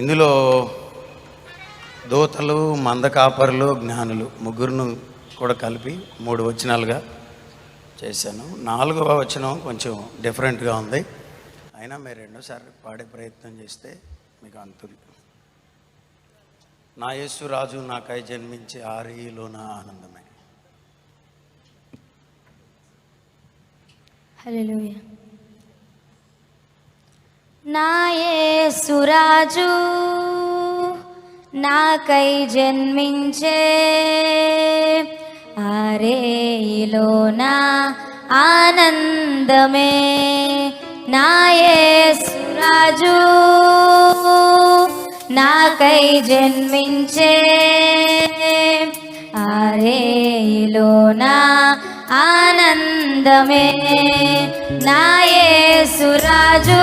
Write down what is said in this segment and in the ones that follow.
ఇందులో దూతలు మందకాపరులు జ్ఞానులు ముగ్గురును కూడా కలిపి మూడు వచనాలుగా చేశాను. నాలుగవ వచనం కొంచెం డిఫరెంట్గా ఉంది. అయినా మీరు రెండోసారి పాడే ప్రయత్నం చేస్తే మీకు అంతులు. నా యేసు రాజు నాకై జన్మించే ఆరిలో నా ఆనందమే. హలో నాయే సురాజు నాకై జన్మించే ఆరేలో నా ఆనందమే నాయే సురాజు నాకై జన్మించే ఆరేలో నా ఆనందమే. నా యేసురాజు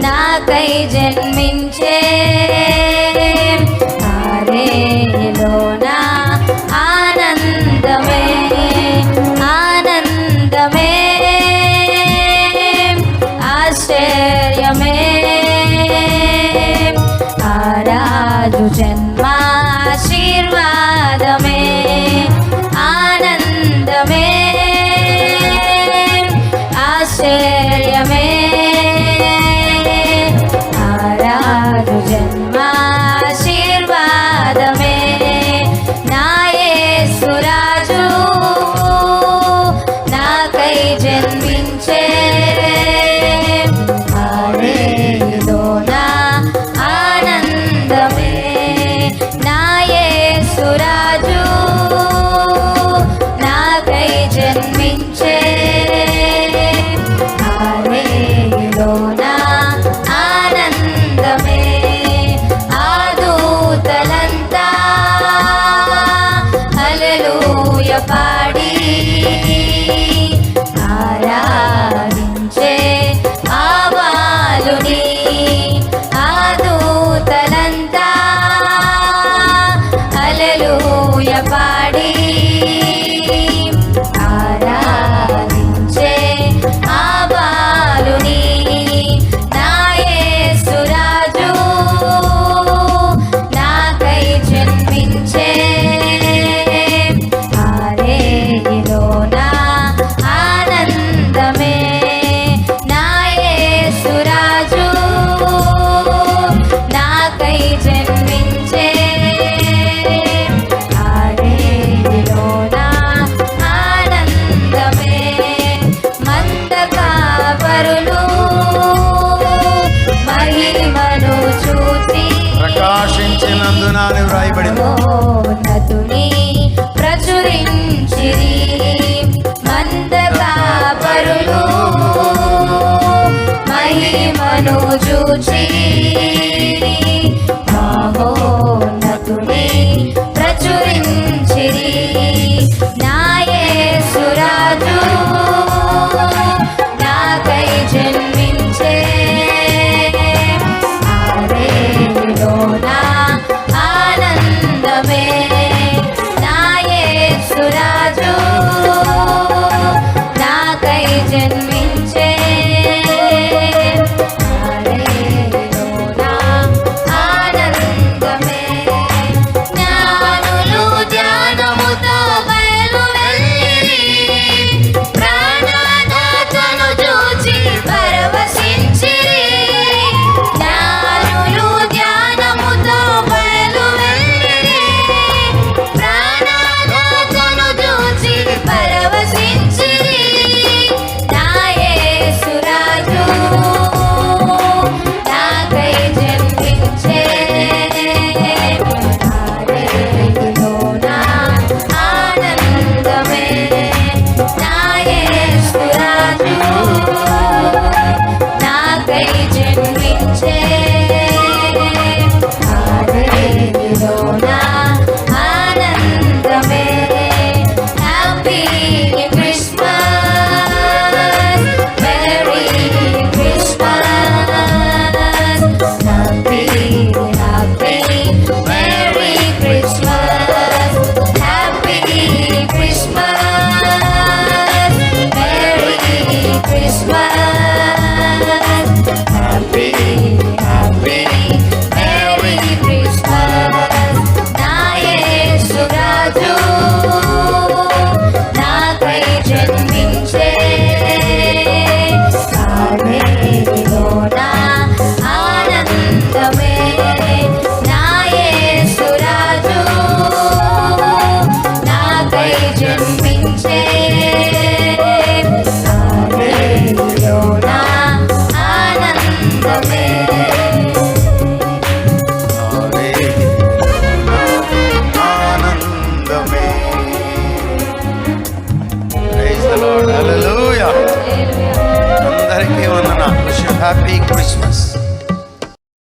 నాకై జన్మించే. ఆరేలో ఆనందమే ఆనందమే. ఆశ్చర్యమే. ఆరాజు జన్మ ఆశ్చర్యమే bye. రాయబడింది వ్రాయబడింది ప్రచురించిరి మందకాపరులు మహిమను చూచి